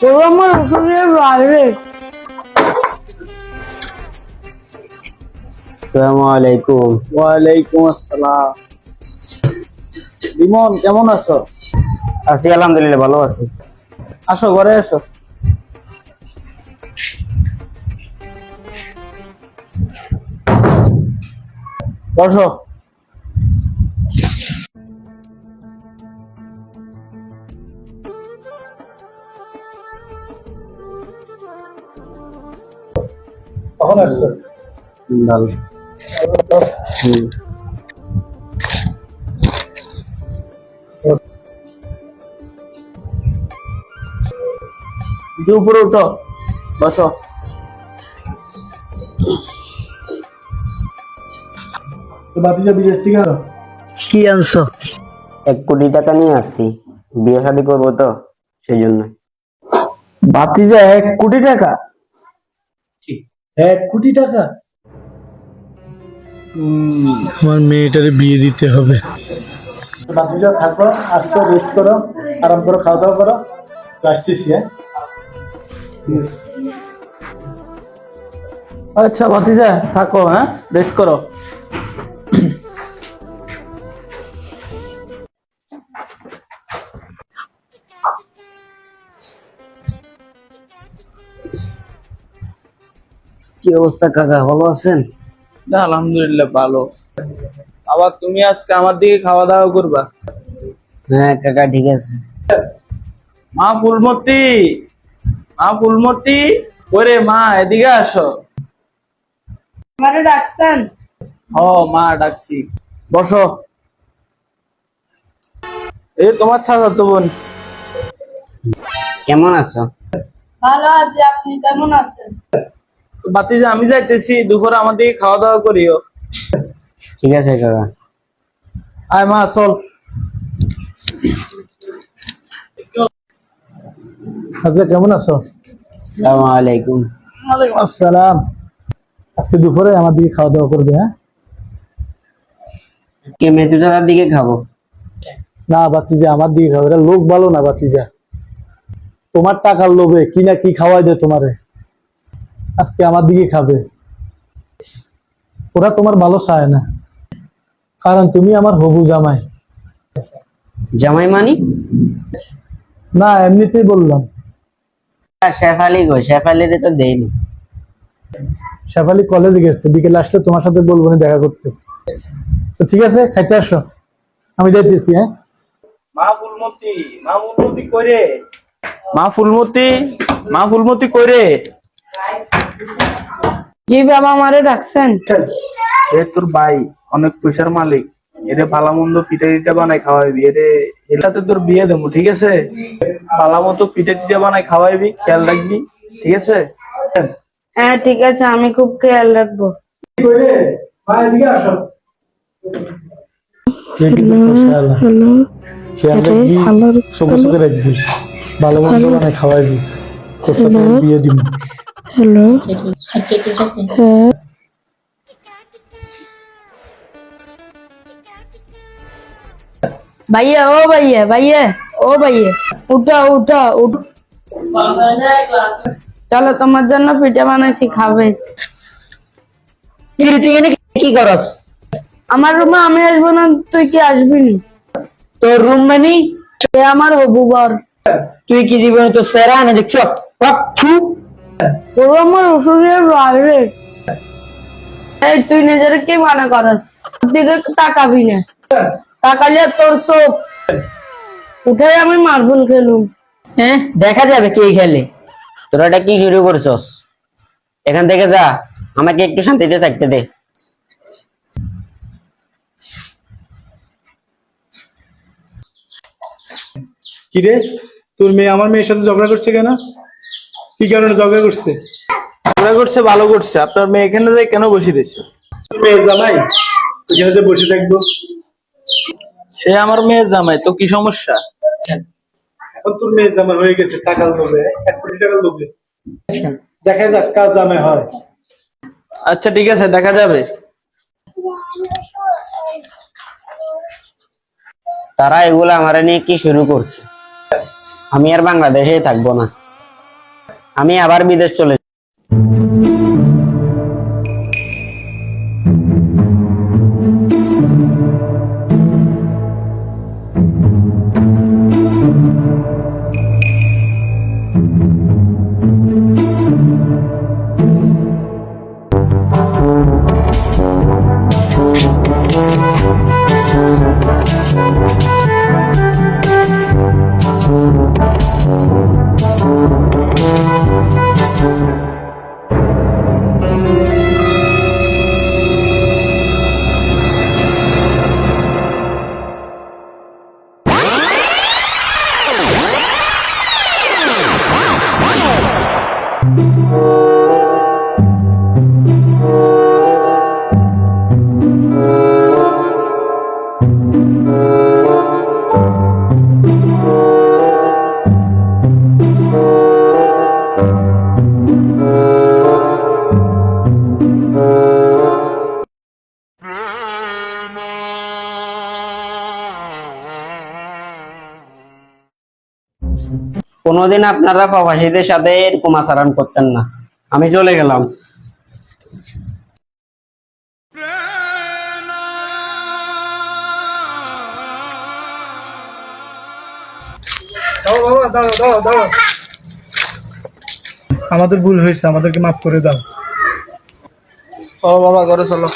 তোর আমার ওষুধের বাইরে। আসসালামু আলাইকুম। ওয়ালাইকুম আসসালাম। বিমন কেমন আছো? আছি আলহামদুলিল্লাহ ভালো আছি। আসো ঘরে আসো। বসো। আসছো ভালো হুম। যে উপরে উঠো বসো। বাতিজা বিদেশ থেকে আনো। কি আনছো? এক কোটি টাকা নিয়ে আসছি। বিয়ে শাদী করব তো সেই জন্য। বাতিজা এক কোটি টাকা? এক কোটি টাকা? আমার মেয়েটারে বিয়ে দিতে হবে। বাতিজা থাকো আসছো রেস্ট করো আরাম করো খাওয়া দাওয়া করো। আসতেছি হ্যাঁ? আচ্ছা ভাতিজা থাকো হ্যাঁ? রেস্ট করো। কি অবস্থা কাকা? ভালো আছেন? না আলহামদুলিল্লাহ ভালো। আবার তুমি আজকে আমার দিকে খাওয়া দাওয়া করবা? হ্যাঁ কাকা ঠিক আছে। মা ফুলমতি! মা ফুলমতি! ওরে মা এদিকে আসো। আমারে ডাকছেন? ও মা ডাকছি। বসো। এই তোমার ছাড়া তো বোন। কেমন আছো? ভালো আছি আপনি কেমন আছেন? বাতিজা আমি যাইতেছি দুপুরে আমার দিকে খাওয়া দাওয়া করিও। ঠিক আছে কাকা। আয় মা চল। আচ্ছা কেমন আছো? আসসালামু আলাইকুম। ওয়ালাইকুম আসসালাম। আজকে দুপুরে আমার দিকে খাওয়া দাওয়া করবে হ্যাঁ? কে দিকে খাব। না বাতিজা আমার দিকে খাবে। লোক ভালো না বাতিজা। তোমার টাকার লোভে কি না কি খাওয়াই দেয় তোমারে? আজকে আমার দিকে খাবে। ওরা তোমার ভালো চায় না। কারণ তুমি আমার হবু জামাই। জামাই মানি? না এমনিতেই বললাম। শেফালি গো শেফালিতে তো দেয়নি শেফালি কলেজে গেছে বিকেলে আসলে তোমার সাথে বলব না দেখা করতে। তো ঠিক আছে খাইতে আসো। আমি যাইতেছি হ্যাঁ? মা ফুলমতি মা ফুলমতি কইরে? মা ফুলমতি মা ফুলমতি কইরে? জি বাবা আমারে ডাকছেন? এ তোর ভাই অনেক পয়সার মালিক। এরে ভালো মন্দ পিঠা টিটা বানাই খাওয়াইবি। এরে এটাতে তোর বিয়ে দেবো ঠিক আছে? ভালো মতো পিঠা টিটা বানাই খাওয়াইবি খেয়াল রাখবি ঠিক আছে? হ্যাঁ ঠিক আছে আমি খুব খেয়াল রাখব। খেয়াল রাখবি চোখে চোখে রাখবি। ভালো মন্দ মানে খাওয়াইবি। তোর সাথে বিয়ে দিব হ্যালো হ্যাঁ ভাইয়া ও ভাইয়া ভাইয়া ও ভাইয়া উঠো উঠো উঠো চলো তোমার জন্য পিঠা বানাইছি খাবে তুই এখানে কি করস আমার রুমে আমি আসব না তুই কি আসবি নি তোর রুম মানে সে আমার হবু বর তুই কি জীবনে তো সেরা না দেখছ তোর আমার ওষুধের বাইরে এই তুই নিজের কি মনে করস? তোর দিকে তাকাবি না। তাকালে তোর চোখ। উঠে আমি মার্বেল খেলুম। হ্যাঁ দেখা যাবে কে খেলে। তোরা এটা কি শুরু করছস? এখান থেকে যা আমাকে একটু শান্তিতে থাকতে দে। কিরে তোর মেয়ে আমার মেয়ের সাথে ঝগড়া করছে কেন? কি কারণে ঝগড়া করছে? ওরা করছে ভালো করছে। আপনার মেয়ে এখানে যাই কেন বসে রয়েছে? মেয়ে জামাই? ওখানে যে বসে থাকব। সে আমার মেয়ের জামাই তো কি সমস্যা? এখন তোর মেয়ে জামাই হয়ে গেছে টাকার লোভে এক কোটি টাকার লোভে দেখা যাক কার জামাই হয়। আচ্ছা ঠিক আছে দেখা যাবে। তারা এগুলো আমার নিয়ে কি শুরু করছে? আমি আর বাংলাদেশে থাকব না। আমি আবার বিদেশ চলে কোনোদিন আপনারা প্রবাসীদের সাথে এরকম আচরণ করতেন না। আমি চলে গেলাম। দাও বাবা দাও দাও দাও আমাদের ভুল হয়েছে আমাদেরকে মাফ করে দাও। চলো বাবা ঘরে চলো।